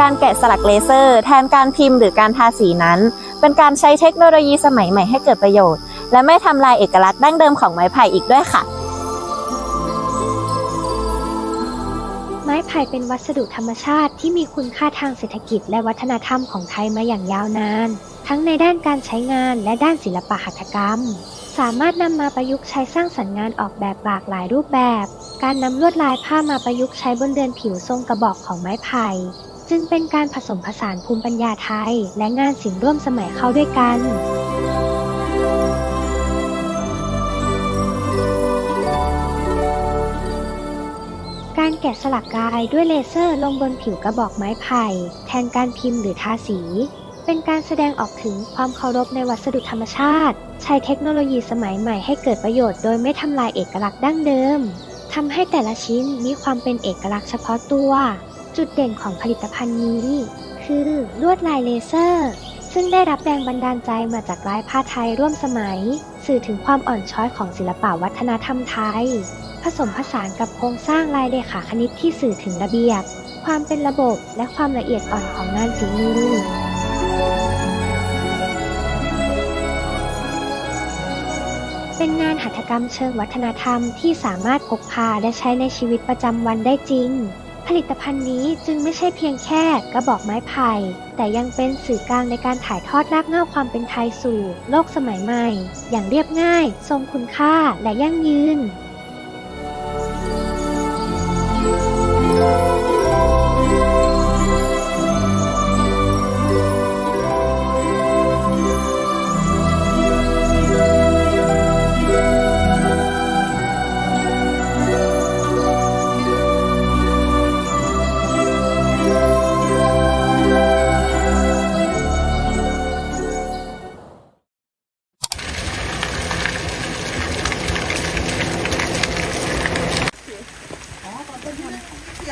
การแกะสลักเลเซอร์ แทนการพิมพ์หรือการทาสีนั้น เป็นการใช้เทคโนโลยีสมัยใหม่ให้เกิดประโยชน์ และไม่ทำลายเอกลักษณ์ดั้งเดิมของไม้ไผ่อีกด้วยค่ะ ไม้ไผ่เป็นวัสดุธรรมชาติที่มีคุณค่าทางเศรษฐกิจและวัฒนธรรมของไทยมาอย่างยาวนาน ทั้งในด้านการใช้งานและด้านศิลปะหัตถกรรมสามารถนำมาประยุกต์ใช้สร้างสรรค์งานออกแบบหลากหลายรูปแบบ การนำลวดลายผ้ามาประยุกต์ใช้บนเรือนผิวทรงกระบอกของไม้ไผ่ จึงเป็นการผสมผสานภูมิปัญญาไทย และงานศิลป์ร่วมสมัยเข้าด้วยกันการแกะสลักลายด้วยเลเซอร์ลงบนผิวกระบอกไม้ไผ่ แทนการพิมพ์หรือทาสี เป็นการแสดงออกถึงความเคารพในวัสดุธรรมชาติ ใช้เทคโนโลยีสมัยใหม่ให้เกิดประโยชน์โดยไม่ทำลายเอกลักษณ์ดั้งเดิมทำให้แต่ละชิ้นมีความเป็นเอกลักษณ์เฉพาะตัว จุดเด่นของผลิตภัณฑ์นี้ คือลวดลายเลเซอร์ ซึ่งได้รับแรงบันดาลใจมาจากลายผ้าไทยร่วมสมัย สื่อถึงความอ่อนช้อยของศิลปวัฒนธรรมไทย ผสมผสานกับโครงสร้างลายเดขาคณิตที่สื่อถึงระเบียบ ความเป็นระบบและความละเอียดอ่อนของงานฝีมือเป็นงานหัตถกรรมเชิงวัฒนธรรมที่สามารถพกพาและใช้ในชีวิตประจำวันได้จริง ผลิตภัณฑ์นี้จึงไม่ใช่เพียงแค่กระบอกไม้ไผ่แต่ยังเป็นสื่อกลางในการถ่ายทอดรากเหง้าความเป็นไทยสู่ โลกสมัยใหม่ อย่างเรียบง่าย ทรงคุณค่าและยั่งยืน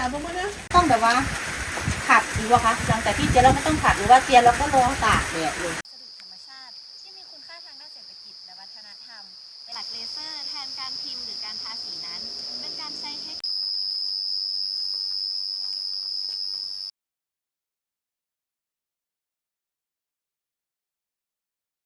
ต้องแบบว่าขัดหรือว่าคะหลังจากที่เจียแล้วไม่ต้องขัดหรือว่าเจียแล้วก็รอตากแดดเลยธรรมชาติที่มีคุณค่าทางด้านเศรษฐกิจและวัฒนธรรมหลักเลเซอร์แทนการพิมพ์หรือการทาสีนั้น